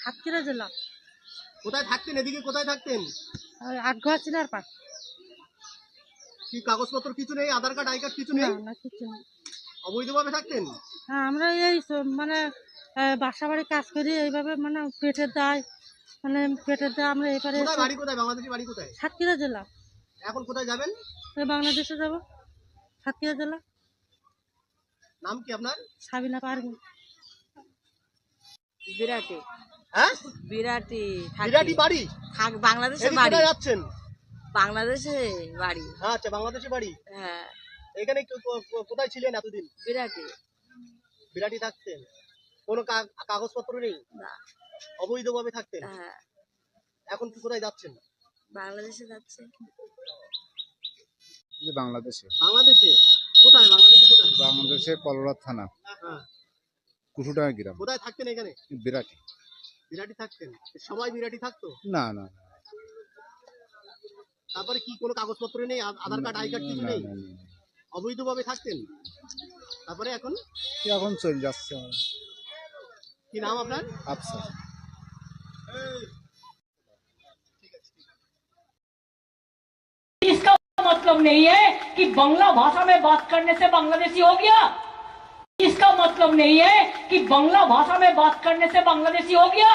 সাতক্ষীরা জেলা। কোথায় থাকতেন? এদিকে কোথায় থাকতেন? ওই আটঘর চিনার পাট কি কাগজপত্র কিছু নেই? আধার কার্ড আই কার্ড কিছু নেই? না কিছু না অবৈধভাবে থাকতেন? হ্যাঁ আমরা এই মানে বাসা বাড়ি কাজ করি এইভাবে মানে পেটের দায়। মানে পেটের দায় আমরা এবারে কোথায়? বাড়ি কোথায়? বাংলাদেশি বাড়ি কোথায়? সাতক্ষীরা জেলা। এখন কোথায় যাবেন? বাংলাদেশে যাব। সাতক্ষীরা জেলা। নাম কি আপনার? সাবিনা পারভিন বিরাটি হ্যাঁ? বিরাটি। বিরাটি বাড়ি? থাক বাংলাদেশে বাড়ি। কোথায় যাচ্ছেন? বাংলাদেশে বাড়ি। হ্যাঁ আচ্ছা বাংলাদেশি বাড়ি? হ্যাঁ। এখানে কোথায় ছিলেন এতদিন? বিরাটি। বিরাটি থাকতেন? কোনো কাগজপত্র নেই? না। অবৈধভাবে থাকতেন? হ্যাঁ। এখন কি কোথায় যাচ্ছেন? বাংলাদেশে যাচ্ছেন যে বাংলাদেশে। বাংলাদেশে? কোথায়? বাংলাদেশে কোথায়? বাংলাদেশে পলরা থানা। হ্যাঁ কুটুডাঙ্গা গ্রাম। কোথায় থাকতেন এখানে? বিরাটি। বিরাটি থাকতেন সবাই বিরাটি থাকতো না না না, তারপরে কি কোনো কাগজপত্র নেই আ- আধার কার্ড আই কার্ড কিছু না, নেই না, না, না। অবৈধভাবে থাকতেন তারপরে এখন এখন চলে যাচ্ছে কি নাম আপনার আফসা इसका मतलब नहीं है कि बांग्ला भाषा में बात करने से बांग्लादेशी हो गया इसका मतलब नहीं है कि बांग्ला भाषा में बात करने से बांग्लादेशी हो गया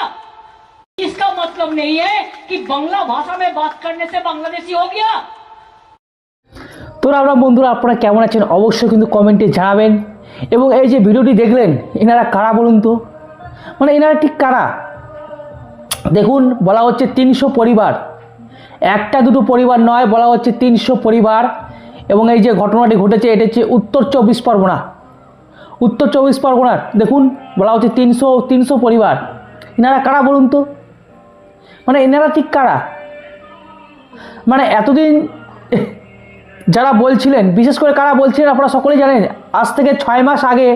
इसका मतलब नहीं है कि बांग्ला भाषा में बात करने से बांग्लादेशी हो गया তো আমরা বন্ধুরা আপনারা কেমন আছেন অবশ্যই কিন্তু কমেন্টে জানাবেন এবং এই যে ভিডিওটি দেখলেন এনারা কারা বলুন তো মানে এনারা ঠিক কারা দেখুন বলা হচ্ছে তিনশো পরিবার একটা দুটো পরিবার নয় বলা হচ্ছে তিনশো পরিবার এবং এই যে ঘটনাটি ঘটেছে এটা হচ্ছে উত্তর চব্বিশ পরগনা উত্তর চব্বিশ পরগনার, দেখুন, বলা হচ্ছে তিনশো তিনশো পরিবার। এনারা কারা বলুন তো? মানে এনারা ঠিক কারা? মানে এতদিন যারা বলছিলেন, বিশেষ করে কারা বলছিলেন আপনারা সকলেই জানেন, আজ থেকে ছয় মাস আগে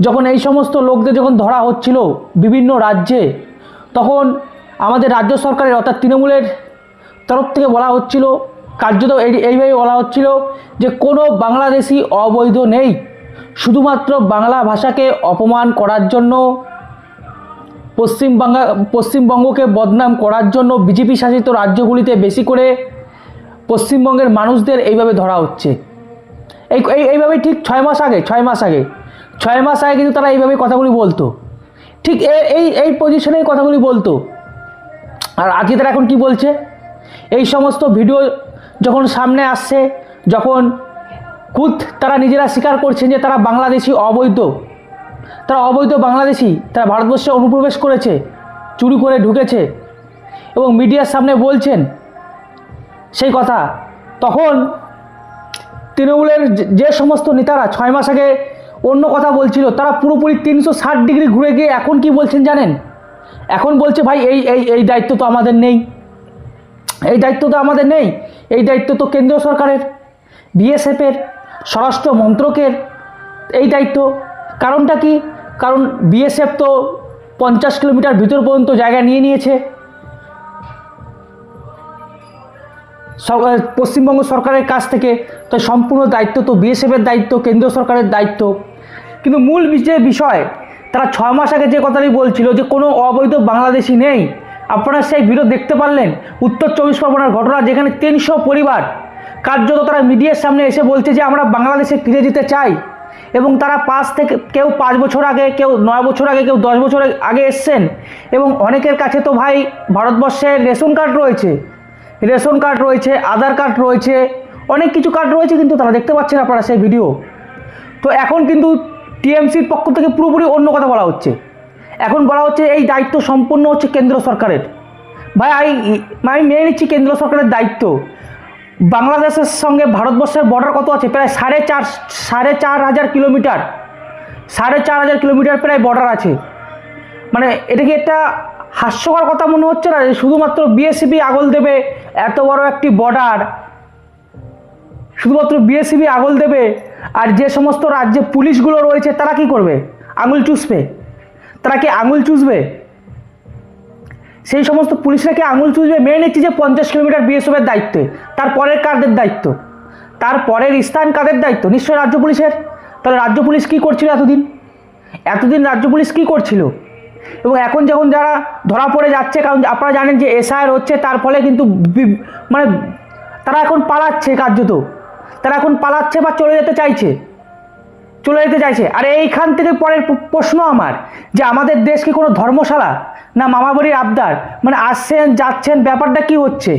যখন এই সমস্ত লোকদের যখন ধরা হচ্ছিল বিভিন্ন রাজ্যে, তখন আমাদের রাজ্য সরকারের, অর্থাৎ তৃণমূলের তরফ থেকে বলা হচ্ছিল, কার্যত এই, এইভাবে বলা হচ্ছিল যে কোনো বাংলাদেশি অবৈধ নেই। শুধুমাত্র বাংলা ভাষাকে অপমান করার জন্য পশ্চিমবাংলা পশ্চিমবঙ্গকে বদনাম করার জন্য বিজেপি শাসিত রাজ্যগুলিতে বেশি করে পশ্চিমবঙ্গের মানুষদের এইভাবে ধরা হচ্ছে। এই, এই- এইভাবে ঠিক ছয় মাস আগে, ছয় মাস আগে, ছয় মাস আগে কিন্তু তারা এইভাবে কথাগুলি বলতো। ঠিক এই এই পজিশনেই কথাগুলি বলতো। আর আজকে তারা এখন কি বলছে? এই সমস্ত ভিডিও যখন সামনে আসছে, যখন খুদ তারা নিজেরা স্বীকার করছেন যে তারা বাংলাদেশি অবৈধ। তারা অবৈধ বাংলাদেশি, তারা ভারতবর্ষে অনুপ্রবেশ করেছে, চুরি করে ঢুকেছে এবং মিডিয়ার সামনে বলছেন সেই কথা। তখন তৃণমূলের যে- সমস্ত নেতারা ছয় মাস আগে অন্য কথা বলছিল, তারা পুরোপুরি তিনশো ষাট ডিগ্রি ঘুরে গিয়ে এখন কি বলছেন জানেন? এখন বলছে, ভাই, এই এই এই দায়িত্ব তো আমাদের নেই। এই দায়িত্ব তো আমাদের নেই। এই দায়িত্ব তো কেন্দ্র সরকারের, বিএসএফের স্বরাষ্ট্র মন্ত্রকের এই দায়িত্ব। কারণটা কি? কারণ বিএসএফ তো পঞ্চাশ কিলোমিটার ভিতর পর্যন্ত জায়গা নিয়ে নিয়েছে। পশ্চিমবঙ্গ সরকারের কাছ থেকে, তো সম্পূর্ণ দায়িত্ব তো বিএসএফের দায়িত্ব, কেন্দ্র সরকারের দায়িত্ব। কিন্তু মূল যে বিষয়, তারা ছ মাস আগে যে কথাটি বলছিল যে কোনো অবৈধ বাংলাদেশি নেই, আপনারা সেই ভিডিও দেখতে পারলেন। উত্তর চব্বিশ পরগনার ঘটনা যেখানে তিনশো পরিবার কার্যত তারা মিডিয়ার সামনে এসে বলছে যে আমরা বাংলাদেশে ফিরে যেতে চাই এবং তারা পাঁচ থেকে, কেউ পাঁচ বছর আগে, কেউ নয় বছর আগে, কেউ দশ বছর আগে এসছেন এবং অনেকের কাছে তো ভাই ভারতবর্ষে রেশন কার্ড রয়েছে, রেশন কার্ড রয়েছে, আধার কার্ড রয়েছে, অনেক কিছু কার্ড রয়েছে কিন্তু তারা দেখতে পাচ্ছেন আপনারা সেই ভিডিও। তো এখন কিন্তু টিএমসির পক্ষ থেকে পুরোপুরি অন্য কথা বলা হচ্ছে। এখন বলা হচ্ছে এই দায়িত্ব সম্পূর্ণ হচ্ছে কেন্দ্র সরকারের। ভাই আমি আমি মেনে নিচ্ছি কেন্দ্র সরকারের দায়িত্ব। বাংলাদেশের সঙ্গে ভারতবর্ষের বর্ডার কত আছে? প্রায় সাড়ে চার সাড়ে চার হাজার কিলোমিটার। সাড়ে চার হাজার কিলোমিটার প্রায় বর্ডার আছে। মানে এটা কি একটা হাস্যকর কথা মনে হচ্ছে না? যে শুধুমাত্র বিএসসিবি আগল দেবে এত বড় একটি বর্ডার শুধুমাত্র বিএসসিবি আগল দেবে, আর যে সমস্ত রাজ্যে পুলিশগুলো রয়েছে তারা কি করবে? আঙুল চুষবে। তারা কি আঙুল চুষবে? সেই সমস্ত পুলিশরা কি আঙুল চুষবে মেনে নিচ্ছি যে পঞ্চাশ কিলোমিটার বিএসএফের দায়িত্বে। তারপরের কাদের দায়িত্ব? তারপরের স্থান কাদের দায়িত্ব? নিশ্চয়ই রাজ্য পুলিশের। তাহলে রাজ্য পুলিশ কী করছিল এতদিন? এতদিন রাজ্য পুলিশ কী করছিল? এবং এখন যখন যারা ধরা পড়ে যাচ্ছে, কারণ আপনারা জানেন যে এসআইআর হচ্ছে, তার ফলে কিন্তু মানে তারা এখন পালাচ্ছে কার্যত। তারা এখন পালাচ্ছে বা চলে যেতে চাইছে। চলে যেতে চাইছে। আর এইখান থেকে পরের প্রশ্ন আমার, যে আমাদের দেশ কি কোনো ধর্মশালা না মামাবাড়ির আবদার? মানে আসছেন, যাচ্ছেন, ব্যাপারটা কি হচ্ছে?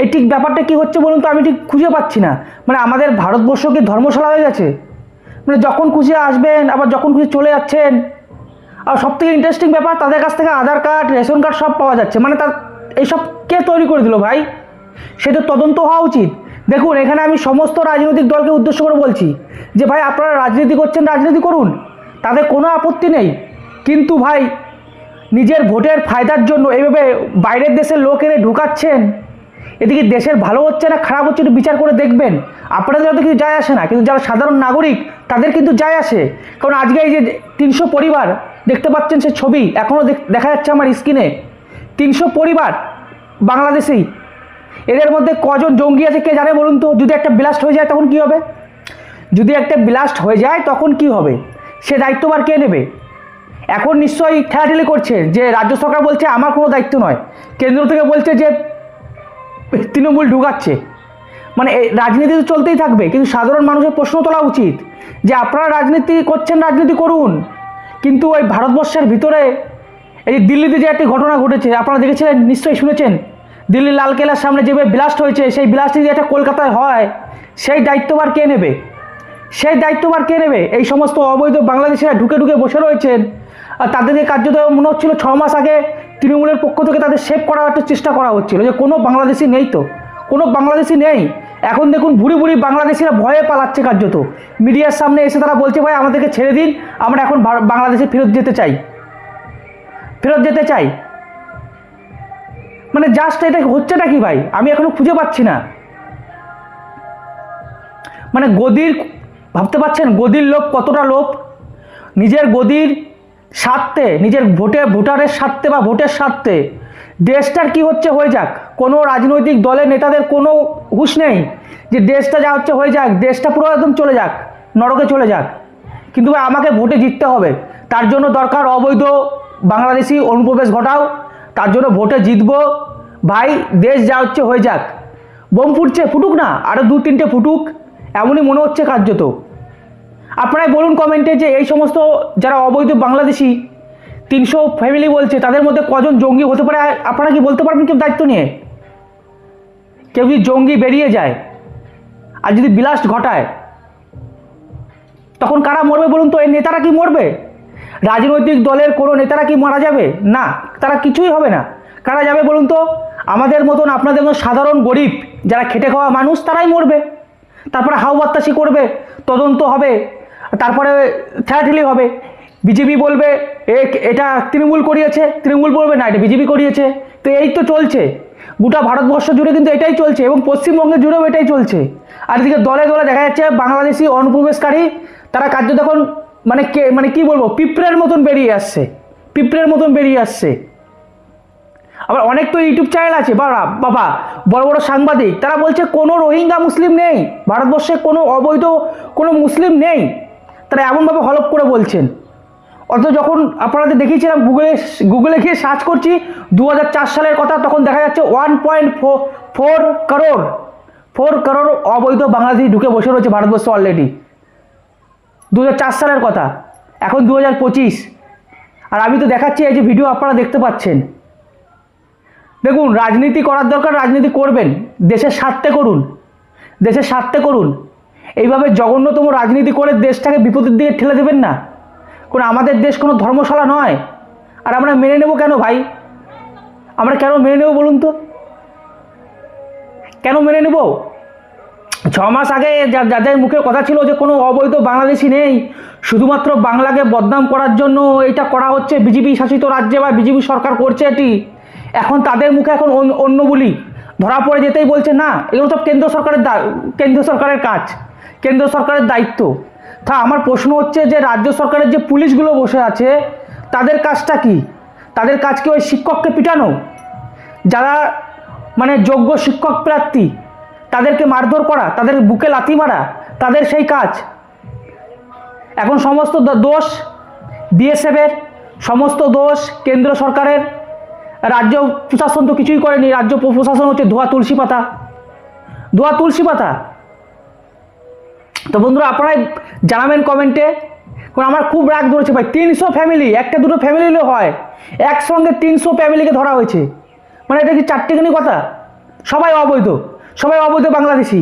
এই ঠিক ব্যাপারটা কি হচ্ছে বলুন তো আমি ঠিক খুঁজে পাচ্ছি না। মানে আমাদের ভারতবর্ষ কি ধর্মশালা হয়ে গেছে? মানে যখন খুশি আসবেন, আবার যখন খুশি চলে যাচ্ছেন। আর সব থেকে ইন্টারেস্টিং ব্যাপার, তাদের কাছ থেকে আধার কার্ড, রেশন কার্ড সব পাওয়া যাচ্ছে। মানে তার এইসব কে তৈরি করে দিল ভাই? সে তো তদন্ত হওয়া উচিত। দেখুন, এখানে আমি সমস্ত রাজনৈতিক দলকে উদ্দেশ্য করে বলছি যে, ভাই, আপনারা রাজনীতি করছেন, রাজনীতি করুন। তাদের কোনো আপত্তি নেই। কিন্তু ভাই, নিজের ভোটের ফায়দার জন্য এইভাবে বাইরের দেশের লোক এনে ঢুকাচ্ছেন, এদিকে দেশের ভালো হচ্ছে না, খারাপ হচ্ছে, একটু বিচার করে দেখবেন। আপনাদের হয়তো কিছু যায় আসে না, কিন্তু যারা সাধারণ নাগরিক, তাদের কিন্তু যায় আসে। কারণ আজকে এই যে তিনশো পরিবার দেখতে পাচ্ছেন সে ছবি এখনও দেখা যাচ্ছে আমার স্ক্রিনে। তিনশো পরিবার বাংলাদেশি এদের মধ্যে কজন জঙ্গি আছে কে জানে বলুন তো? যদি একটা ব্লাস্ট হয়ে যায় তখন কি হবে? যদি একটা ব্লাস্ট হয়ে যায় তখন কি হবে? সে দায়িত্ববার কে নেবে? এখন নিশ্চয়ই ঠেলাঠেলি করছে যে রাজ্য সরকার বলছে আমার কোনো দায়িত্ব নয়। কেন্দ্র থেকে বলছে যে তৃণমূল ঢুকাচ্ছে। মানে রাজনীতি তো চলতেই থাকবে, কিন্তু সাধারণ মানুষের প্রশ্ন তোলা উচিত যে আপনারা রাজনীতি করছেন, রাজনীতি করুন। কিন্তু ওই ভারতবর্ষের ভিতরে এই দিল্লিতে যে একটি ঘটনা ঘটেছে, আপনারা দেখেছিলেন, নিশ্চয়ই শুনেছেন? দিল্লির লালকেল্লার সামনে যেভাবে ব্লাস্ট হয়েছে, সেই ব্লাস্টে যদি একটা কলকাতায় হয়, সেই দায়িত্ববার কে নেবে? সেই দায়িত্ববার কে নেবে? এই সমস্ত অবৈধ বাংলাদেশিরা ঢুকে ঢুকে বসে রয়েছেন। আর তাদেরকে কার্যত মনে হচ্ছিল ছ মাস আগে তৃণমূলের পক্ষ থেকে তাদের সেভ করার একটা চেষ্টা করা হচ্ছিল যে কোনো বাংলাদেশি নেই তো। কোনো বাংলাদেশি নেই। এখন দেখুন ভুড়ি ভুড়ি বাংলাদেশিরা ভয়ে পালাচ্ছে কার্যত। মিডিয়ার সামনে এসে তারা বলছে, ভাই, আমাদেরকে ছেড়ে দিন। আমরা এখন বাংলাদেশে ফেরত যেতে চাই। ফেরত যেতে চাই। মানে জাস্ট এটা হচ্ছেটা কি ভাই? আমি এখনও খুঁজে পাচ্ছি না। মানে গদির, ভাবতে পারছেন? গদির লোভ কতটা লোভ? নিজের গদির স্বার্থে, নিজের ভোটে, ভোটারের স্বার্থে বা ভোটের স্বার্থে। দেশটার কি হচ্ছে? হয়ে যাক। কোনো রাজনৈতিক দলের নেতাদের কোনো হুঁশ নেই যে দেশটা যা হচ্ছে হয়ে যাক। দেশটা পুরো একদম চলে যাক। নরকে চলে যাক। কিন্তু ভাই, আমাকে ভোটে জিততে হবে। তার জন্য দরকার অবৈধ বাংলাদেশি অনুপ্রবেশ ঘটাও। তার জন্য ভোটে জিতবো। ভাই, দেশ যা হচ্ছে হয়ে যাক। বোম ফুটছে, ফুটুক না? আরও দু তিনটে ফুটুক। এমনই মনে হচ্ছে কার্যত। আপনারাই বলুন কমেন্টে যে এই সমস্ত যারা অবৈধ বাংলাদেশি, তিনশো ফ্যামিলি বলছে, তাদের মধ্যে কজন জঙ্গি হতে পারে? আপনারা কি বলতে পারবেন কেউ দায়িত্ব নিয়ে? কেউ যদি জঙ্গি বেরিয়ে যায় আর যদি বিলাস্ট ঘটায়, তখন কারা মরবে বলুন তো? এই নেতারা কি মরবে? রাজনৈতিক দলের কোনো নেতারা কি মারা যাবে? না, তারা কিছুই হবে না। কারা যাবে বলুন তো? আমাদের মতন আপনাদের মতো সাধারণ গরিব, যারা খেটে খাওয়া মানুষ, তারাই মরবে। তারপরে হাউ বাত্তাসি করবে, তদন্ত হবে, তারপরে ঠেলাঠেলি হবে। বিজেপি বলবে, এ, এটা তৃণমূল করিয়েছে। তৃণমূল বলবে, না, এটা বিজেপি করিয়েছে। তো এই তো চলছে। গোটা ভারতবর্ষ জুড়ে কিন্তু এটাই চলছে এবং পশ্চিমবঙ্গে জুড়েও এটাই চলছে। আর এদিকে দলে দলে দেখা যাচ্ছে বাংলাদেশি অনুপ্রবেশকারী, তারা কার্য তখন মানে কে মানে কি বলব? পিঁপড়ের মতন বেরিয়ে আসছে। পিঁপড়ের মতন বেরিয়ে আসছে। আবার অনেক তো ইউটিউব চ্যানেল আছে। বাবা বাবা, বড় বড় সাংবাদিক, তারা বলছে কোনো রোহিঙ্গা মুসলিম নেই। ভারতবর্ষে কোনো অবৈধ কোনো মুসলিম নেই। তারা এমনভাবে হলপ করে বলছেন। অথচ যখন আপনাদের দেখিয়েছিলাম গুগলে গুগলে গিয়ে সার্চ করছি দু হাজার চার সালের কথা তখন দেখা যাচ্ছে one point four four crore four crore অবৈধ বাংলাদেশি ঢুকে বসে রয়েছে ভারতবর্ষে অলরেডি দু হাজার চার সালের কথা। এখন দু হাজার পঁচিশ। আর আমি তো দেখাচ্ছি এই যে ভিডিও আপনারা দেখতে পাচ্ছেন। দেখুন, রাজনীতি করার দরকার, রাজনীতি করবেন। দেশের স্বার্থে করুন। দেশের স্বার্থে করুন। এইভাবে জঘন্যতম রাজনীতি করে দেশটাকে বিপদের দিকে ঠেলে দেবেন না। কোনো আমাদের দেশ কোনো ধর্মশালা নয়। আর আমরা মেনে নেব কেন ভাই? আমরা কেন মেনে নেব বলুন তো? কেন মেনে নেব? ছ মাস আগে যাদের মুখে কথা ছিল যে কোনো অবৈধ বাংলাদেশি নেই, শুধুমাত্র বাংলাকে বদনাম করার জন্য এটা করা হচ্ছে, বিজেপি শাসিত রাজ্যে বা বিজেপি সরকার করছে এটি, এখন তাদের মুখে এখন অন্য- বলি। ধরা পড়ে যেতেই বলছে, না, এগুলো সব কেন্দ্র সরকারের কেন্দ্র সরকারের কাজ, কেন্দ্র সরকারের দায়িত্ব। তা আমার প্রশ্ন হচ্ছে যে রাজ্য সরকারের যে পুলিশগুলো বসে আছে, তাদের কাজটা কি? তাদের কাজ কি ওই শিক্ষককে পিটানো? যারা মানে যোগ্য শিক্ষক প্রার্থী তাদেরকে মারধর করা, তাদের বুকে লাথি মারা, তাদের সেই কাজ। এখন সমস্ত দোষ বিএসএফের সমস্ত দোষ কেন্দ্র সরকারের। রাজ্য প্রশাসন তো কিছুই করেনি, রাজ্য প্রশাসন হচ্ছে ধোয়া তুলসী পাতা। ধোয়া তুলসী পাতা। তো বন্ধুরা, আপনারাই জানাবেন কমেন্টে। কারণ আমার খুব রাগ ধরেছে ভাই, তিনশো ফ্যামিলি একটা দুটো ফ্যামিলি হলেও হয়। একসঙ্গে তিনশো ফ্যামিলিকে ধরা হয়েছে। মানে এটা কি চারটেখানি কথা? সবাই অবৈধ। সবাই অবৈধ বাংলাদেশি।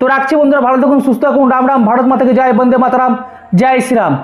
তো রাখছি বন্ধুরা, ভালো থাকুন, সুস্থ থাকুন, রাম রাম, ভারত মাতাকে জয়, বন্দে মাতারাম, জয় শ্রীরাম।